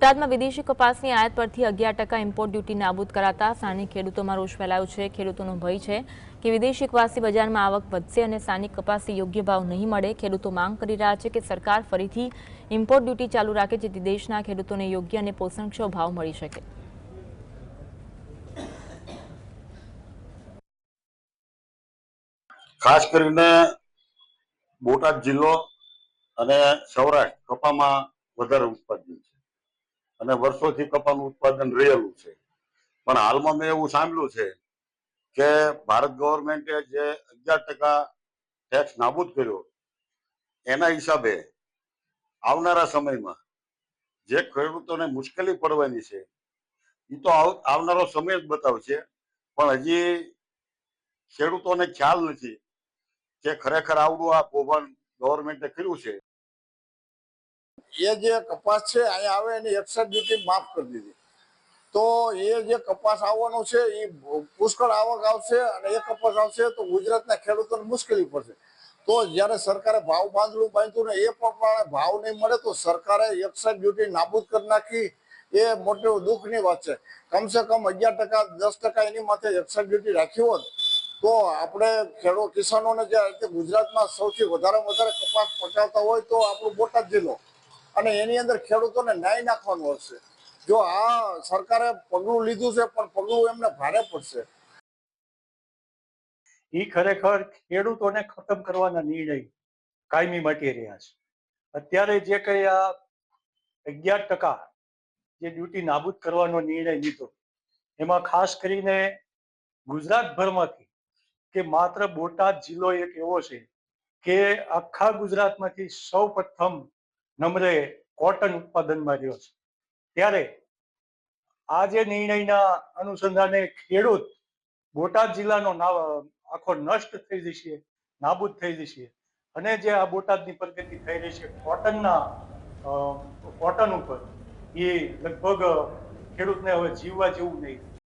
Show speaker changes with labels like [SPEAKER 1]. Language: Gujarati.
[SPEAKER 1] બોટાદમાં વિદેશી કપાસની આયાત પરથી અગિયાર ટકા ઇમ્પોર્ટ ડ્યુટી નાબૂદ કરાતા સ્થાનિક ખેડૂતોમાં રોષ ફેલાયો છે. ખેડૂતોનો ભય છે કે વિદેશી કપાસી બજારમાં આવક વધશે અને સ્થાનિક કપાસી યોગ્ય ભાવ નહીં મળે. ખેડૂતો માંગ કરી રહ્યા છે કે સરકાર ફરીથી ઇમ્પોર્ટ ડ્યુટી ચાલુ રાખે જેથી દેશના ખેડૂતોને યોગ્ય અને પોષણક્ષમ ભાવ મળી શકે.
[SPEAKER 2] ખાસ કરીને બોટાદ જિલ્લો અને સૌરાષ્ટ્ર કપામાં વધારે ઉત્પાદન છે. અને વર્ષોથી કપાનું ઉત્પાદન રહેલું છે. પણ હાલમાં મેં એવું સાંભળ્યું છે કે ભારત ગવર્મેન્ટે જે અગિયાર ટકા ટેક્સ નાબૂદ કર્યો, એના હિસાબે આવનારા સમયમાં જે ખેડૂતોને મુશ્કેલી પડવાની છે એ તો આવનારો સમય જ બતાવશે. પણ હજી ખેડૂતોને ખ્યાલ નથી કે ખરેખર આવડું આ કૌભાંડ ગવર્મેન્ટે કર્યું છે.
[SPEAKER 3] એ જે કપાસ છે અહીંયા આવે એની એક્સાઇઝ ડ્યુટી માફ કરી દીધી. તો એ જે કપાસ આવવાનો છે, એ પુષ્કળ આવક આવશે અને એ કપાસ આવશે તો ગુજરાતના ખેડૂતોને મુશ્કેલી પડશે. તો જ્યારે સરકારે ભાવ બાંધલું બાંધ્યું ને એ પ્રમાણે ભાવ નહીં મળે તો સરકારે એક્સાઇઝ ડ્યુટી નાબૂદ કરી નાખી. એ મોટી દુઃખની વાત છે. કમસે કમ અગિયાર ટકા, દસ ટકા એની માથે એક્સાઇઝ ડ્યુટી રાખી હોત, તો આપણે ખેડૂત, કિસાનોને જે ગુજરાતમાં સૌથી વધારે વધારે કપાસ પકાવતા હોય તો આપણું બોટાદ જિલ્લો અને એની અંદર ખેડૂતોને ન્યાય નાખવાનો હશે. જો આ સરકારે પગલું લીધું છે, પણ પગલું એમને ભારે પડશે.
[SPEAKER 4] એ ખરેખર ખેડૂતોને ખતમ કરવાના નિર્ણય કાયમી માટે રહ્યા છે. અત્યારે જે કઈ આ અગિયાર ટકા જે ડ્યુટી નાબૂદ કરવાનો નિર્ણય લીધો, એમાં ખાસ કરીને ગુજરાતભરમાંથી કે માત્ર બોટાદ જિલ્લો એક એવો છે કે આખા ગુજરાતમાંથી સૌ પ્રથમ નંબરે કોટન ઉત્પાદનમાં રહ્યો છે. ત્યારે આ જે નિર્ણયના અનુસંધાને ખેડૂત બોટાદ જિલ્લાનો આખો નષ્ટ થઈ જશે, નાબૂદ થઈ જશે. અને જે આ બોટાદની પ્રગતિ થઈ રહી છે કોટનના કોટન ઉપર, એ લગભગ ખેડૂતને હવે જીવવા જેવું નહીં.